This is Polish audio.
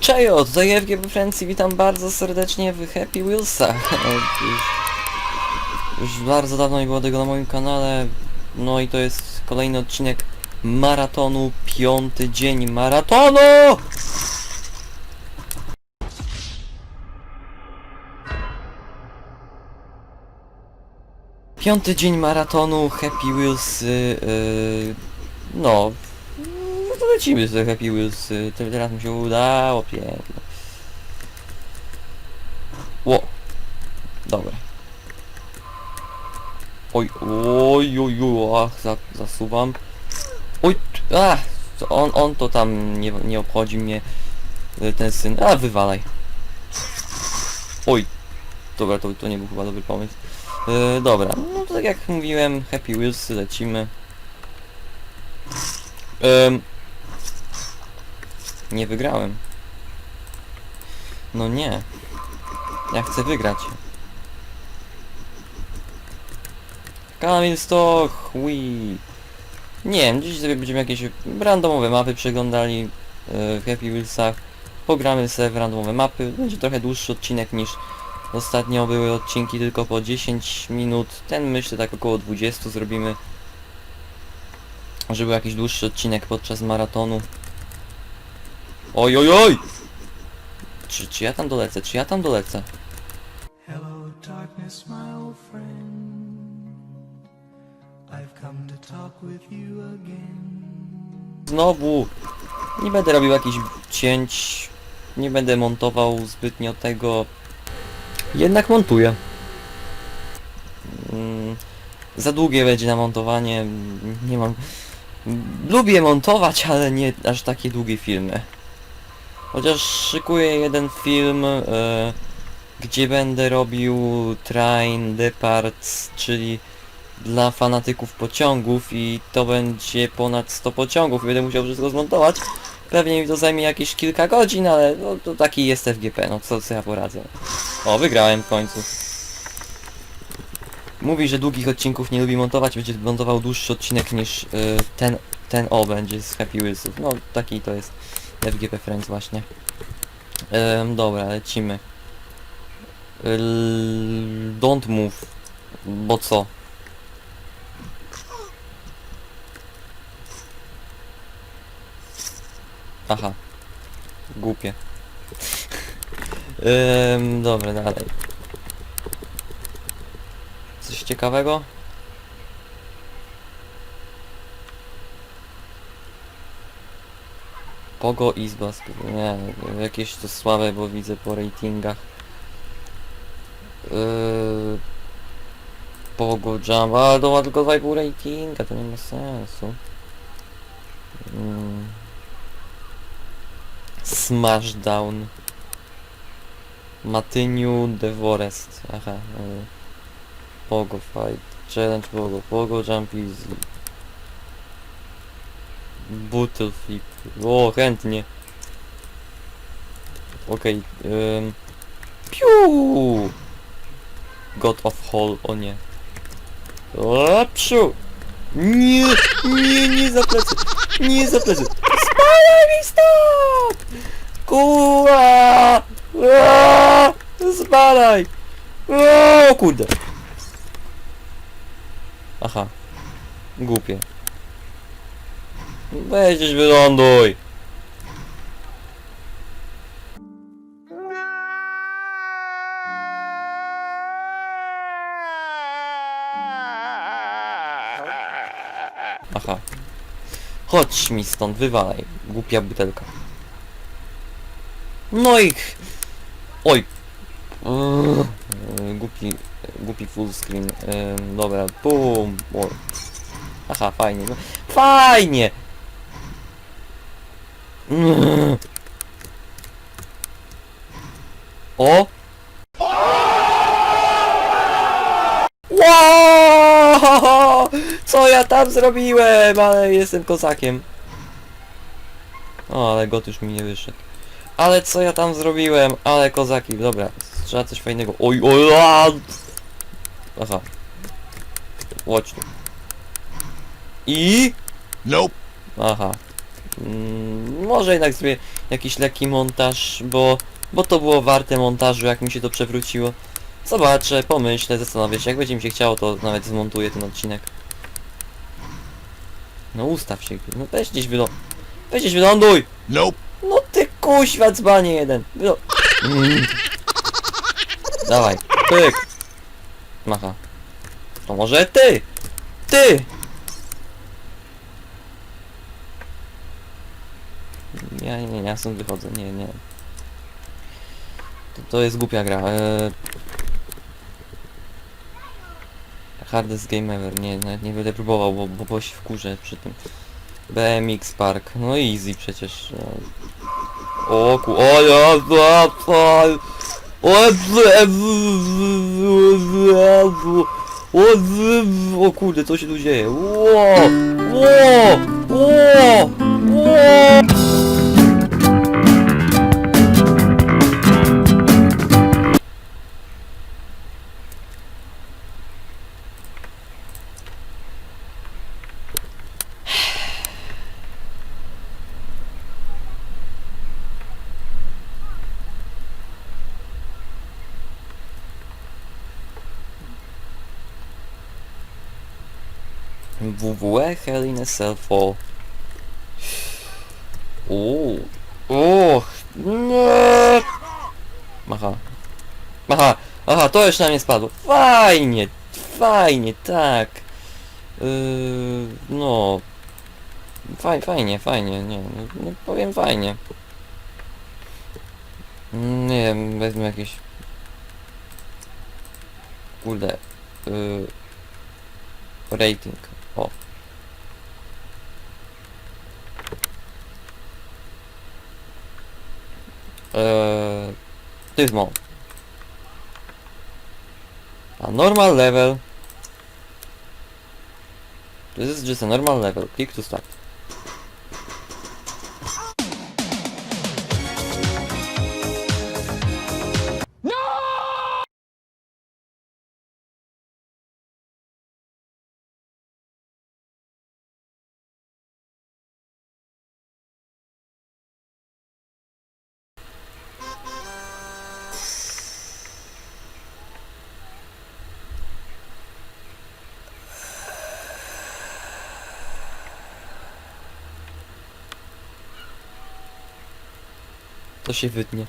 Czejo, tutaj FGB Friends i witam bardzo serdecznie w Happy Wheelsa. już, już bardzo dawno nie było tego na moim kanale. No i to jest kolejny odcinek maratonu, piąty dzień maratonu! Piąty dzień maratonu Happy Wheels, yy, yy, no, no lecimy z Happy Wheels, y, to teraz mi się udało, pięknie. Ło, dobra. Oj, oj, oj, oj, ach, za, zasuwam. Oj, t- a, to on, on to tam nie, nie obchodzi mnie, y, ten syn, a wywalaj. Oj, dobra, to, to nie był chyba dobry pomysł. Yy, dobra, no to tak jak mówiłem, Happy Wheels, lecimy. Ym, nie wygrałem. No nie. Ja chcę wygrać. Kamil Stoch, Wii. Nie wiem, dziś sobie będziemy jakieś randomowe mapy przeglądali yy, w Happy Wheelsach. Pogramy sobie w randomowe mapy. Będzie trochę dłuższy odcinek niż ostatnio były odcinki tylko po 10 minut. Ten myślę tak około 20 zrobimy. Żeby jakiś dłuższy odcinek podczas maratonu. Oj, oj, oj! Czy, czy ja tam dolecę? Czy ja tam dolecę? Hello, darkness, my old friend. I've come to talk with you again. Znowu! Nie będę robił jakichś cięć. Nie będę montował zbytnio tego. Jednak montuję. Mm, za długie będzie na montowanie. Nie mam... Lubię montować, ale nie aż takie długie filmy. Chociaż szykuję jeden film, e, gdzie będę robił train depart, czyli dla fanatyków pociągów i to będzie ponad 100 pociągów będę musiał wszystko zmontować. Pewnie mi to zajmie jakieś kilka godzin, ale no, to taki jest FGP, no co, co ja poradzę. O, wygrałem w końcu. Mówi, że długich odcinków nie lubi montować, będzie montował dłuższy odcinek niż y, ten, ten o będzie z Happy Wheelsów. No, taki to jest FGP Friends właśnie. Ym, dobra, lecimy. Don't move. Bo co? Aha. Głupie. Ym, dobra, dalej. Coś ciekawego? Pogo Izba, sp- nie, jakieś to słabe, bo widzę po ratingach. Yy, Pogo Jump, to ma tylko 2,5 ratinga, to nie ma sensu. Mm. Smashdown. Matyniu Devorest. Aha. y, Pogo Fight. Challenge Pogo. Pogo Jump Easy. Bottle Flip. O, chętnie. Okej. ym. Piu! God of Hall. O nie. O, psiu! Nie! Nie, nie za plecy! Nie za plecy! Spadaj mi stąd! Kurwa! Aaa! Spadaj! O kurde! Aha. Głupie. Weź wyląduj! Aha. Chodź mi stąd, wywalaj. Głupia butelka. No i... Oj. Yy, Głupi, głupi full screen. Dobra, bum. O. Aha, fajnie. No. Fajnie! O! Wow! Co ja tam zrobiłem? Ale jestem kozakiem. O, ale got już mi nie wyszedł. Ale co ja tam zrobiłem? Ale kozaki, dobra. Trzeba coś fajnego. Oj, oj, a! Aha. Chodź tu. I... Nope. Aha. Mm, może jednak zrobię jakiś lekki montaż, bo, bo to było warte montażu, jak mi się to przewróciło. Zobaczę, pomyślę, zastanowię się, jak będzie mi się chciało, to nawet zmontuję ten odcinek. No ustaw się, no weź gdzieś wylo... Weź gdzieś wyląduj! Nope. No ty kuźwa dzbanie jeden! Wylo... Mm. Dawaj, pyk! Macha. To może ty! Ty! Ja nie, nie, ja stąd wychodzę, nie, nie. To, to jest głupia gra. Eee... Hardest game ever, nie, nawet nie będę próbował, bo, bo, bo się wkurzę przy tym. BMX Park, no easy przecież. no. O ku... O ja... O kurde, co się tu dzieje? Ło! Ło! Ło! WWE Hell in a Cell Fall. Uuu. Och, nie. Aha. Aha, to już na mnie spadło. Fajnie, fajnie, tak. Yy, no. Faj, fajnie, fajnie, nie, no, no powiem fajnie. Nie wiem, wezmę jakieś... Kurde. Yy, rating. O. Eee, Tyzmo. A normal level. This is just a normal level. Click to start. To się wytnie.